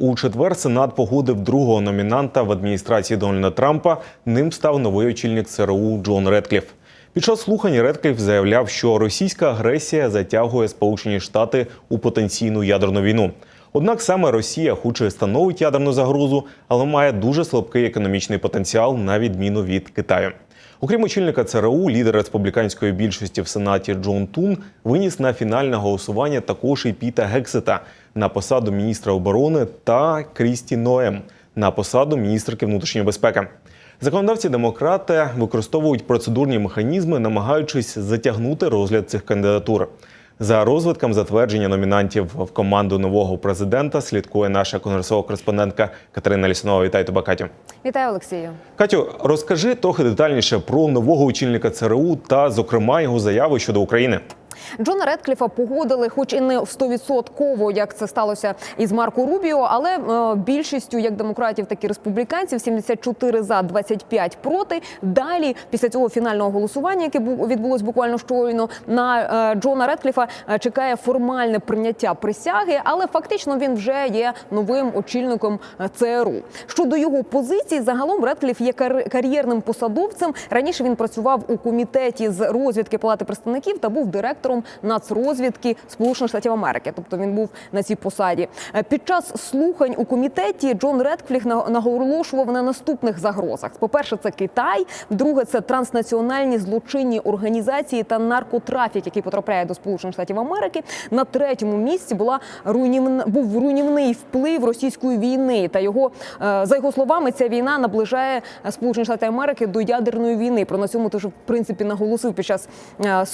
у четвер Сенат погодив другого номінанта в адміністрації Дональда Трампа. Ним став новий очільник ЦРУ Джон Редкліф. Під час слухань Редкліф заявляв, що російська агресія затягує Сполучені Штати у потенційну ядерну війну. Однак саме Росія хоч і становить ядерну загрозу, але має дуже слабкий економічний потенціал на відміну від Китаю. Окрім очільника ЦРУ, лідер республіканської більшості в Сенаті Джон Тун виніс на фінальне голосування також і Піта Гексета на посаду міністра оборони та Крісті Ноем на посаду міністрки внутрішньої безпеки. Законодавці демократи використовують процедурні механізми, намагаючись затягнути розгляд цих кандидатур. За розвитком затвердження номінантів в команду нового президента слідкує наша конгресова кореспондентка Катерина Лісунова. Вітаю тебе, Катю. Вітаю, Олексію. Катю, розкажи трохи детальніше про нового очільника ЦРУ та, зокрема, його заяви щодо України. Джона Редкліфа погодили, хоч і не стовідсотково, як це сталося із Марко Рубіо, але е, більшістю як демократів, так і республіканців 74 за 25 проти. Далі, після цього фінального голосування, яке бу- відбулось буквально щойно, на е, Джона Редкліфа е, чекає формальне прийняття присяги, але фактично він вже є новим очільником ЦРУ. Щодо його позиції, загалом Редкліф є кар- кар'єрним посадовцем. Раніше він працював у комітеті з розвідки Палати представників та був директором нацрозвідки Сполучених Штатів Америки. Тобто він був на цій посаді. Е, Під час слухань у комітеті Джон Редкліф на- наголошував на наступних загрозах: по-перше, це Китай, друге це транснаціональні злочинні організації та наркотрафік, який потрапляє до Сполучених Штатів Америки. На третьому місці була руйнівна був руйнівний вплив російської війни. Та його е, за його словами, ця війна наближає Сполучені Штати Америки до ядерної війни. Про на цьому теж в принципі наголосив під час е,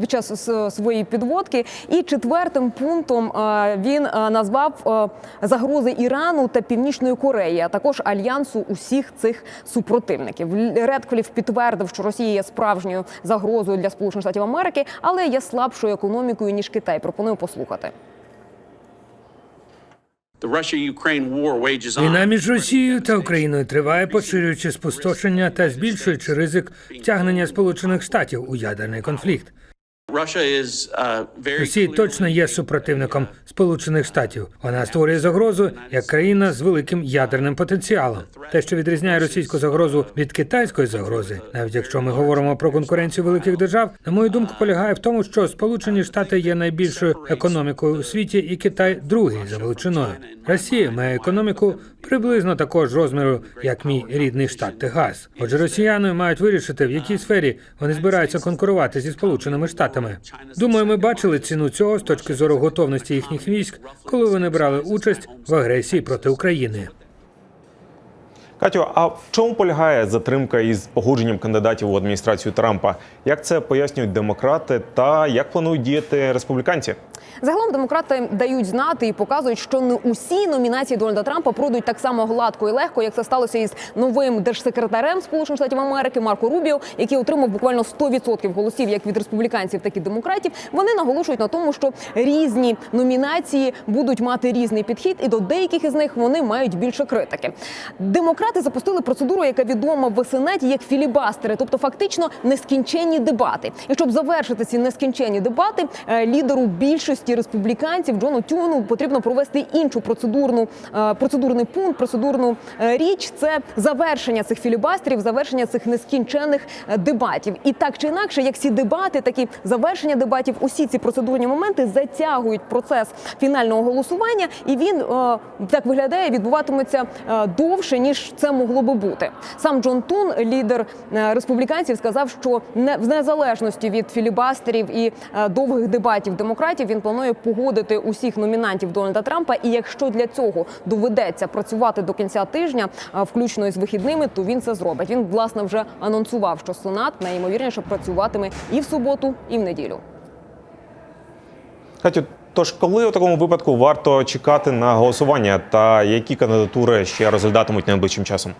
під час с- своєї підводки. І четвертим пунктом е, він е, назвав е, загрози Ірану та Північної Кореї, а також альянсу усіх цих супротивників. Редкліф підтвердив, що Росія є справжньою загрозою для Сполучених Штатів Америки, але є слабшою економікою ніж Китай. Пропоную послухати. Війна між Росією та Україною триває, поширюючи спустошення та збільшуючи ризик втягнення Сполучених Штатів у ядерний конфлікт. Росія clearly- точно є супротивником Сполучених Штатів. Вона створює загрозу як країна з великим ядерним потенціалом. Те, що відрізняє російську загрозу від китайської загрози, навіть якщо ми говоримо про конкуренцію великих держав, на мою думку, полягає в тому, що Сполучені Штати є найбільшою економікою у світі, і Китай другий за величиною. Росія має економіку приблизно такого ж розміру, як мій рідний штат Техас. Отже, росіяни мають вирішити, в якій сфері вони збираються конкурувати зі Сполученими Штатами. Думаю, ми бачили ціну цього з точки зору готовності їхніх військ, коли вони брали участь в агресії проти України. Катю, а в чому полягає затримка із погодженням кандидатів у адміністрацію Трампа? Як це пояснюють демократи та як планують діяти республіканці? Загалом демократи дають знати і показують, що не усі номінації Дональда Трампа пройдуть так само гладко і легко, як це сталося із новим держсекретарем Сполучених Штатів Америки Марко Рубіо, який отримав буквально 100% голосів як від республіканців, так і демократів. Вони наголошують на тому, що різні номінації будуть мати різний підхід, і до деяких із них вони мають більше критики. Демократи запустили процедуру, яка відома в Сенаті як філібастери, тобто фактично нескінченні дебати. І щоб завершити ці нескінченні дебати, е, лідеру більшості республіканців Джону Тюну потрібно провести іншу процедурну е, процедурний пункт, процедурну е, річ. Це завершення цих філібастерів, завершення цих нескінченних е, дебатів. І так чи інакше, як ці дебати, так і завершення дебатів, усі ці процедурні моменти затягують процес фінального голосування, і він так виглядає, відбуватиметься довше ніж це могло би бути. Сам Джон Тун, лідер республіканців, сказав, що не в незалежності від філібастерів і довгих дебатів демократів він планує погодити усіх номінантів Дональда Трампа. І якщо для цього доведеться працювати до кінця тижня, включно із вихідними, то він це зробить. Він власне вже анонсував, що Сенат найімовірніше працюватиме і в суботу, і в неділю. Катю, тож коли у такому випадку варто чекати на голосування та які кандидатури ще розглядатимуть найближчим часом?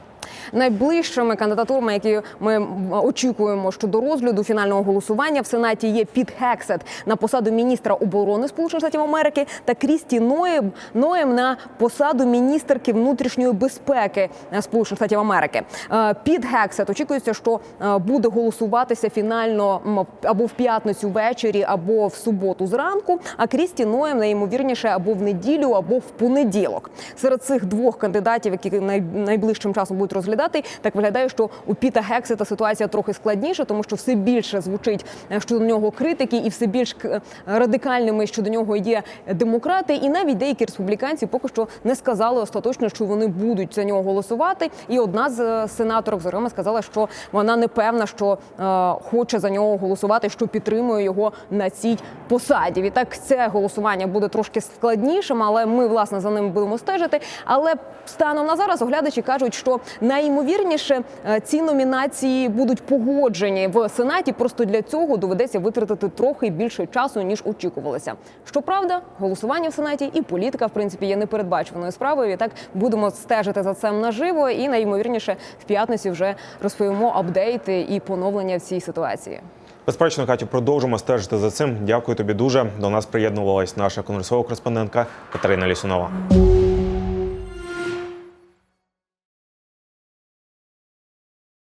Найближчими кандидатурами, які ми очікуємо щодо розгляду фінального голосування в сенаті, є Піт Хексет на посаду міністра оборони Сполучених Штатів Америки та Крісті Ноєм, Ноєм на посаду міністерки внутрішньої безпеки е, Сполучених Штатів Америки. Е, Піт Гексет очікується, що е, буде голосуватися фінально або в п'ятницю ввечері, або в суботу зранку. А Крісті Ноєм найімовірніше або в неділю, або в понеділок. Серед цих двох кандидатів, які найближчим часом будуть розглядати, так виглядає, що у Піта Гексета ситуація трохи складніша, тому що все більше звучить е, щодо нього критики, і все більш радикальними щодо нього є демократи, і навіть деякі республіканці поки що не сказали остаточно, що вони будуть за нього голосувати. І одна з е, сенаторок, зокрема, сказала, що вона не певна, що е, хоче за нього голосувати, що підтримує його на цій посаді. Відтак це голосування буде трошки складнішим, але ми власне за ним будемо стежити. Але станом на зараз оглядачі кажуть, що найімовірніше е, ці номінації будуть погоджені в сенаті. Просто для цього доведеться витратити трохи більше часу ніж очікувалося. Щоправда, голосування в сенаті і політика, в принципі, є непередбачуваною справою. І так будемо стежити за цим наживо. І найімовірніше в п'ятницю вже розповімо апдейти і поновлення в цій ситуації. Безперечно, Катю, продовжимо стежити за цим. Дякую тобі дуже. До нас приєднувалась наша конгресова кореспондентка Катерина Лісунова.